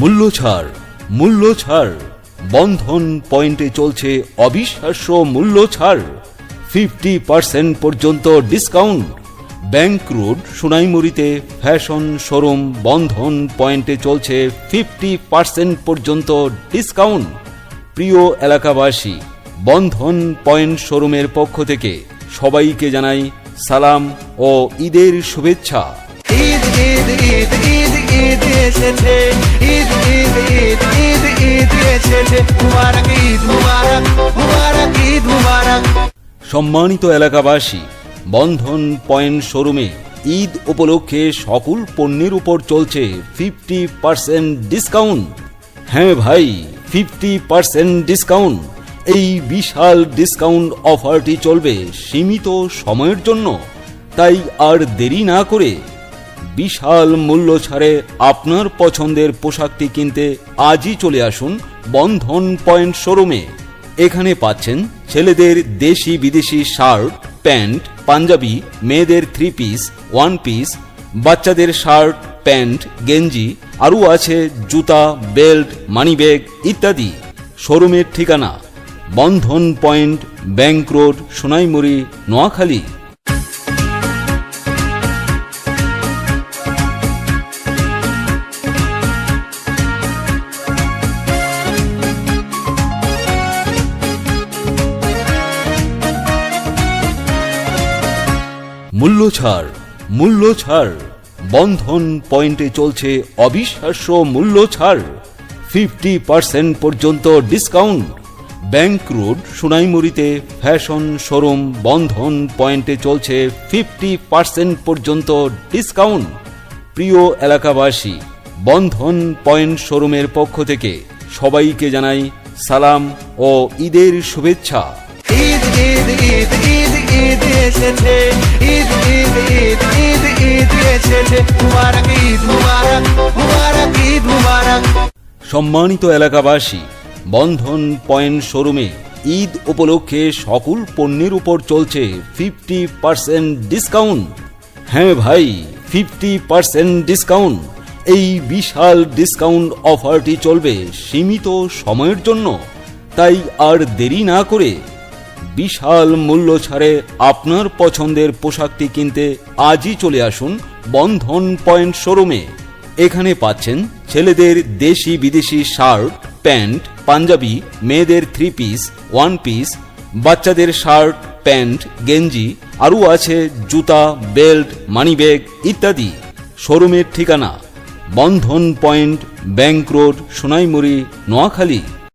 মূল্য ছাড় মূল্য ছাড়। বন্ধন পয়েন্টে চলছে অবিশ্বাস্য মূল্য ছাড়। ফিফটি পার্সেন্ট পর্যন্ত ডিসকাউন্ট। ব্যাংক রোড, সোনাইমুড়িতে ফ্যাশন শোরুম বন্ধন পয়েন্টে চলছে ফিফটি পার্সেন্ট পর্যন্ত ডিসকাউন্ট। প্রিয় এলাকাবাসী, বন্ধন পয়েন্ট শোরুমের পক্ষ থেকে সবাইকে জানাই সালাম ও ঈদের শুভেচ্ছা। ঈদ ঈদ ঈদ ঈদ। ঈদ এসেছে, ঈদ ঈদ ঈদ ঈদ ঈদ এসেছে। মুবারক, ঈদ মুবারক মুবারক, ঈদ মুবারক। সম্মানিত এলাকাবাসী, বন্ধন পয়েন্ট শোরুমে ঈদ উপলক্ষে সকল পণ্যের উপর চলছে ফিফটি পার্সেন্ট ডিসকাউন্ট। হ্যাঁ ভাই, ফিফটি পার্সেন্ট ডিসকাউন্ট। এই বিশাল ডিসকাউন্ট অফারটি চলবে সীমিত সময়ের জন্য। তাই আর দেরি না করে বিশাল মূল্য ছাড়ে আপনার পছন্দের পোশাকটি কিনতে আজই চলে আসুন বন্ধন পয়েন্ট শোরুমে। এখানে পাচ্ছেন ছেলেদের দেশি বিদেশি শার্ট, প্যান্ট, পাঞ্জাবি, মেয়েদের থ্রি পিস ওয়ান পিস বাচ্চাদের শার্ট, প্যান্ট, গেঞ্জি, আরও আছে জুতা, বেল্ট, মানিব্যাগ ইত্যাদি। শোরুমের ঠিকানা Bandhan point bank road, Sonaimuri, Noakhali. মূল্য ছাড় মূল্য ছাড়। বন্ধন পয়েন্টে চলছে অবিশ্বাস্য মূল্য ছাড়। ফিফটি পার্সেন্ট পর্যন্ত ডিসকাউন্ট। ব্যাংক রোড, সোনাইমুড়িতে ফ্যাশন শোরুম বন্ধন পয়েন্টে চলছে ফিফটি পার্সেন্ট পর্যন্ত ডিসকাউন্ট। প্রিয় এলাকাবাসী, বন্ধন পয়েন্ট শোরুমের পক্ষ থেকে সবাইকে জানাই সালাম ও ঈদের শুভেচ্ছা। ঈদ ঈদ ঈদ ঈদ ঈদ এসেছে। সম্মানিত এলাকাবাসী, বন্ধন পয়েন্ট শোরুমে ঈদ উপলক্ষে সকল পণ্যের উপর চলছে ফিফটি পার্সেন্ট ডিসকাউন্ট। হ্যাঁ ভাই, ফিফটি পার্সেন্ট ডিসকাউন্ট। এই বিশাল ডিসকাউন্ট অফারটি চলবে সীমিত সময়ের জন্য। তাই আর দেরি না করে বিশাল মূল্য ছাড়ে আপনার পছন্দের পোশাকটি কিনতে আজই চলে আসুন বন্ধন পয়েন্ট শোরুমে। এখানে পাচ্ছেন ছেলেদের দেশি বিদেশি শার্ট, প্যান্ট, পাঞ্জাবি, মেয়েদের থ্রি পিস ওয়ান পিস বাচ্চাদের শার্ট, প্যান্ট, গেঞ্জি, আরও আছে জুতা, বেল্ট, মানিব্যাগ ইত্যাদি। শোরুমের ঠিকানা Bandhan point bank road, Sonaimuri, Noakhali.